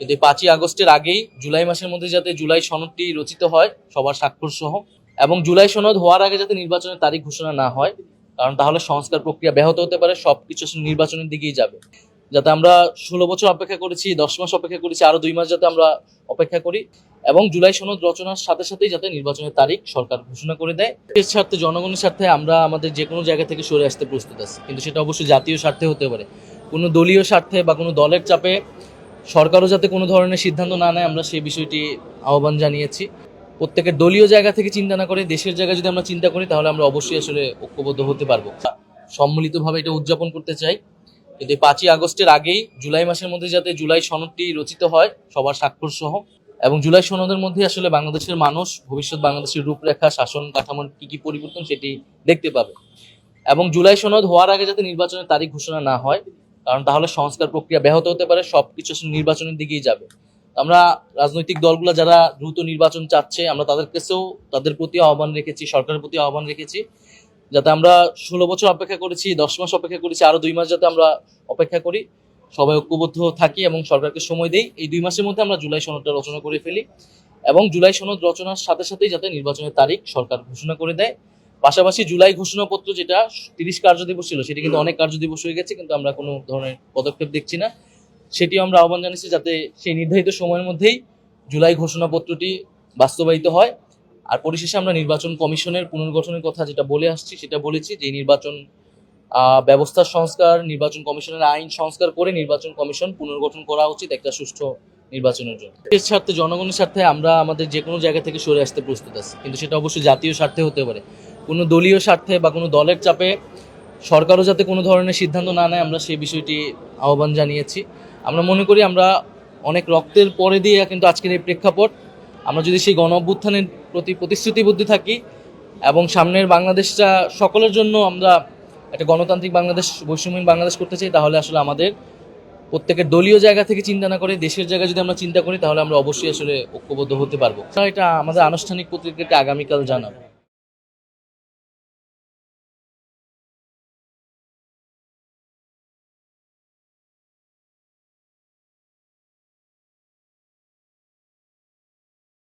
এই পাঁচই আগস্টের আগেই জুলাই মাসের মধ্যে যাতে জুলাই সনদটি রচিত হয়, সবার স্বাক্ষর সহ, এবং জুলাই সনদ হওয়ার আগে যাতে নির্বাচনের তারিখ ঘোষণা না হয়, কারণ তাহলে সংস্কার প্রক্রিয়া ব্যাহত হতে পারে, সবকিছু নির্বাচনের দিকেই যাবে। যাতে আমরা ষোলো বছর অপেক্ষা করেছি, দশ মাস অপেক্ষা করেছি, আরও দুই মাস যাতে আমরা অপেক্ষা করি, এবং জুলাই সনদ রচনার সাথে সাথেই যাতে নির্বাচনের তারিখ সরকার ঘোষণা করে দেয়। দেশের স্বার্থে, জনগণের স্বার্থে আমরা আমাদের যে কোনো জায়গা থেকে সরে আসতে প্রস্তুত আছি, কিন্তু সেটা অবশ্যই জাতীয় স্বার্থে হতে পারে। কোনো দলীয় স্বার্থে বা কোনো দলের চাপে সরকারও যাতে কোনো ধরনের সিদ্ধান্ত না নেয়, আমরা সেই বিষয়টি আহ্বান জানিয়েছি। প্রত্যেকের দলীয় জায়গা থেকে চিন্তা না করে, দেশের জায়গায় যদি আমরা চিন্তা করি, তাহলে আমরা অবশ্যই আসলে ঐক্যবদ্ধ হতে পারব। সম্মিলিতভাবে এটা উদযাপন করতে চাই। কিন্তু পাঁচই আগস্টের আগেই জুলাই মাসের মধ্যে যাতে জুলাই সনদটি রচিত হয়, সবার স্বাক্ষর সহ। এবং জুলাই সনদের মধ্যে আসলে বাংলাদেশের মানুষ, ভবিষ্যৎ বাংলাদেশের রূপরেখা, শাসন কাঠামোর কি কি পরিবর্তন সেটি দেখতে পাবে। এবং জুলাই সনদ হওয়ার আগে যাতে নির্বাচনের তারিখ ঘোষণা না হয় কারণ তাহলে সংস্কার প্রক্রিয়া ব্যাহত হতে পারে, সবকিছু আসলে নির্বাচনের দিকেই যাবে। আমরা রাজনৈতিক দলগুলো যারা দ্রুত নির্বাচন চাচ্ছে, আমরা তাদের কাছেও তাদের প্রতি আহ্বান রেখেছি, সরকারের প্রতি আহ্বান রেখেছি, যাতে আমরা ষোলো বছর অপেক্ষা করেছি, দশ মাস অপেক্ষা করেছি, আরও দুই মাস যাতে আমরা অপেক্ষা করি। সবাই ঐক্যবদ্ধ থাকি এবং সরকারকে সময় দেই। এই দুই মাসের মধ্যে আমরা জুলাই সনদটা রচনা করে ফেলি এবং জুলাই সনদ রচনার সাথে সাথেই যাতে নির্বাচনের তারিখ সরকার ঘোষণা করে দেয়। পাশাপাশি জুলাই ঘোষণাপত্র যেটা তিরিশ কার্যদিবস ছিল সেটি কিন্তু অনেক কার্যদিবস হয়ে গেছে কিন্তু আমরা কোনো ধরনের পদক্ষেপ দেখছি না। সেটিও আমরা আহ্বান জানিয়েছি যাতে সেই নির্ধারিত সময়ের মধ্যেই জুলাই ঘোষণাপত্রটি বাস্তবায়িত হয়। আর পরিশেষে আমরা নির্বাচন কমিশনের পুনর্গঠনের কথা যেটা বলে আসছি সেটা বলেছি যে নির্বাচন আহ, ব্যবস্থার সংস্কার নির্বাচন কমিশনের আইন সংস্কার করে নির্বাচন কমিশন পুনর্গঠন করা উচিত একটা সুষ্ঠু নির্বাচনের জন্য। দেশের স্বার্থে জনগণের স্বার্থে আমরা আমাদের যে কোনো জায়গা থেকে সরে আসতে প্রস্তুত আছি কিন্তু সেটা অবশ্যই জাতীয় স্বার্থে হতে পারে। কোনো দলীয় স্বার্থে বা কোনো দলের চাপে সরকারও যাতে কোনো ধরনের সিদ্ধান্ত না নেয়, আমরা সেই বিষয়টি আহ্বান জানিয়েছি। আমরা মনে করি আমরা অনেক রক্তের পরে দিয়ে কিন্তু আজকের এই প্রেক্ষাপট, আমরা যদি সেই গণ অভ্যুত্থানের প্রতি প্রতিশ্রুতিবদ্ধ থাকি এবং সামনের বাংলাদেশটা সকলের জন্য আমরা একটা গণতান্ত্রিক বাংলাদেশ, বৈষম্যহীন বাংলাদেশ করতে চাই, তাহলে আসলে আমাদের প্রত্যেকের দলীয় জায়গা থেকে চিন্তা না করে, দেশের জায়গায় যদি আমরা চিন্তা করি, তাহলে আমরা অবশ্যই আসলে ঐক্যবদ্ধ হতে পারব। এটা আমাদের আনুষ্ঠানিক পত্রিকাকে আগামীকাল জানাব।